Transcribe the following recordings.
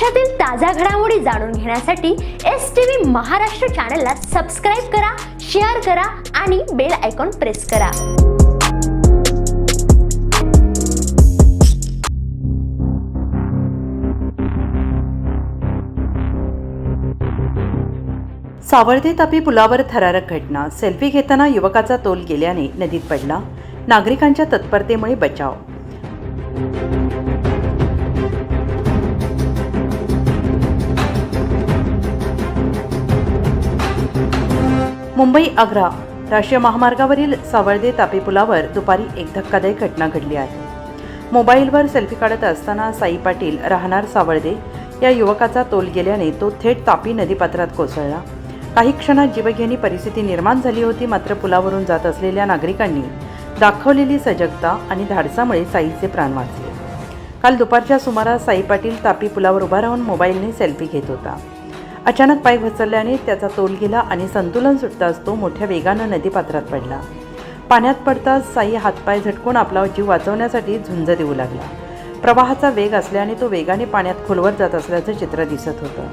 महाराष्ट्रातील ताज्या घडामोडी जाणून घेण्यासाठी एस टी व्ही महाराष्ट्र चॅनलला सबस्क्राईब करा शेअर करा आणि बेल आयकॉन प्रेस करा. सावर्धे तापी पुलावर थरारक घटना. सेल्फी घेताना युवकाचा तोल गेल्याने नदीत पडला. नागरिकांच्या तत्परतेमुळे बचाव. मुंबई आग्रा राष्ट्रीय महामार्गावरील सावळदे तापी पुलावर दुपारी एक धक्कादायक घटना घडली आहे. मोबाईलवर सेल्फी काढत असताना साई पाटील राहणार सावळदे या युवकाचा तोल गेल्याने तो थेट तापी नदीपात्रात कोसळला. काही क्षणात जीवघेणी परिस्थिती निर्माण झाली होती मात्र पुलावरून जात असलेल्या नागरिकांनी दाखवलेली सजगता आणि धाडसामुळे साईचे प्राण वाचले. काल दुपारच्या सुमारास साई पाटील तापी पुलावर उभा राहून मोबाईलने सेल्फी घेत होता. अचानक पाय घसरल्याने त्याचा तोल गेला आणि संतुलन सुटताच तो मोठ्या वेगानं नदीपात्रात पडला. पाण्यात पडताच साई हातपाय झटकून आपला जीव वाचवण्यासाठी झुंज देऊ लागला. प्रवाहाचा वेग असल्याने तो वेगाने पाण्यात खोलवर जात असल्याचं चित्र दिसत होतं.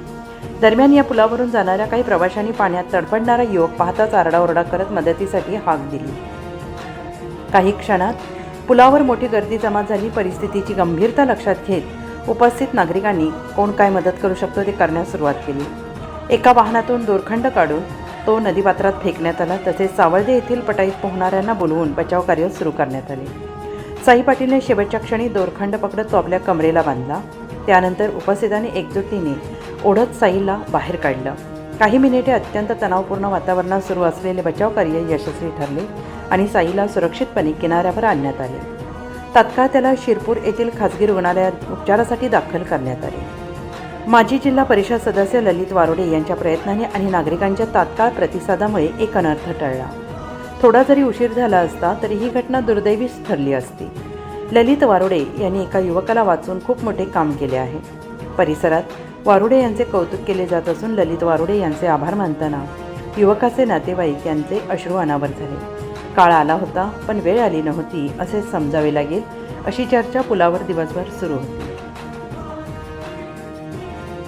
दरम्यान या पुलावरून जाणाऱ्या काही प्रवाशांनी पाण्यात तडफडणारा युवक पाहताच आरडाओरडा करत मदतीसाठी हाक दिली. काही क्षणात पुलावर मोठी गर्दी जमा झाली. परिस्थितीची गंभीरता लक्षात घेत उपस्थित नागरिकांनी कोण काय मदत करू शकतो ते करण्यास सुरुवात केली. एका वाहनातून दोरखंड काढून तो नदीपात्रात फेकण्यात आला. तसेच सावळदे येथील पटाईत पोहणाऱ्यांना बोलवून बचाव कार्य सुरू करण्यात आले. साई पाटीलने शेवटच्या क्षणी दोरखंड पकडत तो आपल्या कमरेला बांधला. त्यानंतर उपस्थितांनी एकजुटीने ओढत साईला बाहेर काढलं. काही मिनिटे अत्यंत तणावपूर्ण वातावरणात सुरू असलेले बचाव कार्य यशस्वी ठरले आणि साईला सुरक्षितपणे किनाऱ्यावर आणण्यात आले. तात्काळ त्याला शिरपूर येथील खासगी रुग्णालयात उपचारासाठी दाखल करण्यात आले. माजी जिल्हा परिषद सदस्य ललित वारोडे यांच्या प्रयत्नाने आणि नागरिकांच्या तात्काळ प्रतिसादामुळे एक अनर्थ टळला. थोडा जरी उशीर झाला असता तरी ही घटना दुर्दैवीच ठरली असती. ललित वारोडे यांनी एका युवकाला वाचून खूप मोठे काम केले आहे. परिसरात वारोडे यांचे कौतुक केले जात असून ललित वारोडे यांचे आभार मानताना युवकाचे नातेवाईक यांचे अश्रू अनावर झाले. काळ आला होता पण वेळ आली नव्हती असे समजावे लागेल अशी चर्चा पुलावर दिवसभर सुरू होती.